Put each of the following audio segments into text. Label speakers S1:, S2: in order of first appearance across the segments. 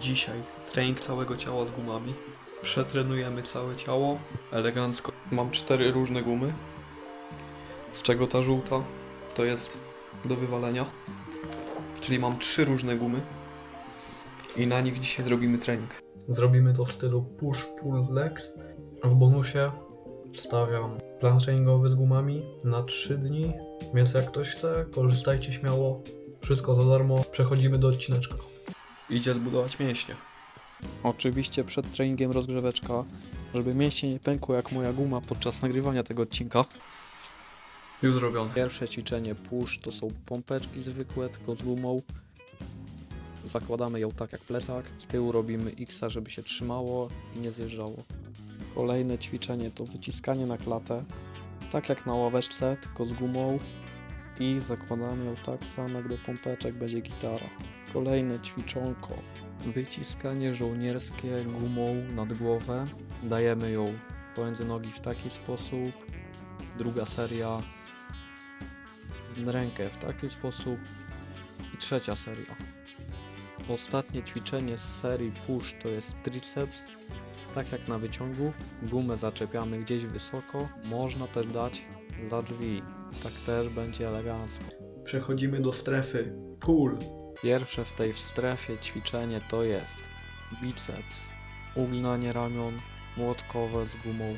S1: Dzisiaj trening całego ciała z gumami. Przetrenujemy całe ciało elegancko. Mam cztery różne gumy, z czego ta żółta to jest do wywalenia. Czyli mam trzy różne gumy i na nich dzisiaj zrobimy trening. Zrobimy to w stylu push-pull legs. W bonusie wstawiam plan treningowy z gumami na 3 dni, więc jak ktoś chce, korzystajcie śmiało. Wszystko za darmo. Przechodzimy do odcineczka. Idzie zbudować mięśnie.
S2: Oczywiście przed treningiem rozgrzeweczka, żeby mięśnie nie pękło jak moja guma podczas nagrywania tego odcinka.
S1: Już zrobione.
S2: Pierwsze ćwiczenie push to są pompeczki zwykłe, tylko z gumą. Zakładamy ją tak jak plecak. Z tyłu robimy X, żeby się trzymało i nie zjeżdżało. Kolejne ćwiczenie to wyciskanie na klatę, tak jak na ławeczce, tylko z gumą. I zakładamy ją tak samo do pompeczek będzie gitara. Kolejne ćwiczonko. Wyciskanie żołnierskie gumą nad głowę. Dajemy ją pomiędzy nogi w taki sposób. Druga seria rękę w taki sposób i trzecia seria. Ostatnie ćwiczenie z serii push to jest triceps. Tak jak na wyciągu, gumę zaczepiamy gdzieś wysoko, można też dać za drzwi. Tak też będzie elegancko.
S1: Przechodzimy do strefy pull.
S2: Pierwsze w tej strefie ćwiczenie to jest biceps, uginanie ramion, młotkowe z gumą.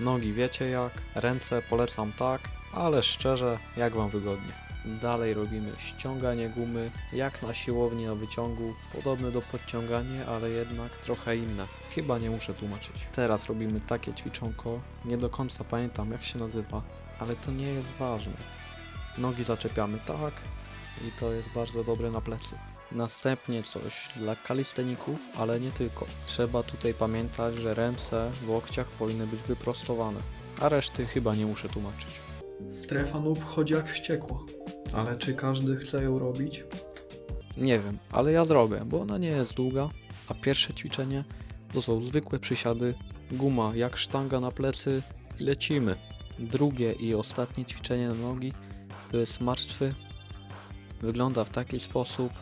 S2: Nogi wiecie jak, ręce polecam tak, ale szczerze jak wam wygodnie. Dalej robimy ściąganie gumy, jak na siłowni na wyciągu, podobne do podciągania, ale jednak trochę inne. Chyba nie muszę tłumaczyć. Teraz robimy takie ćwiczonko, nie do końca pamiętam jak się nazywa, ale to nie jest ważne. Nogi zaczepiamy tak, i to jest bardzo dobre na plecy. Następnie coś dla kalisteników, ale nie tylko. Trzeba tutaj pamiętać, że ręce w łokciach powinny być wyprostowane, a reszty chyba nie muszę tłumaczyć.
S1: Strefa nóg chodzi jak wściekła. Ale czy każdy chce ją robić?
S2: Nie wiem, ale ja zrobię, bo ona nie jest długa, a pierwsze ćwiczenie to są zwykłe przysiady, guma jak sztanga na plecy i lecimy. Drugie i ostatnie ćwiczenie na nogi to jest martwy. Wygląda w taki sposób,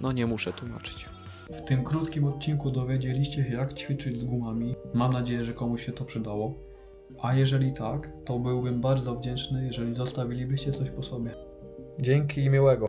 S2: no nie muszę tłumaczyć.
S1: W tym krótkim odcinku dowiedzieliście się jak ćwiczyć z gumami. Mam nadzieję, że komuś się to przydało. A jeżeli tak, to byłbym bardzo wdzięczny, jeżeli zostawilibyście coś po sobie. Dzięki i miłego.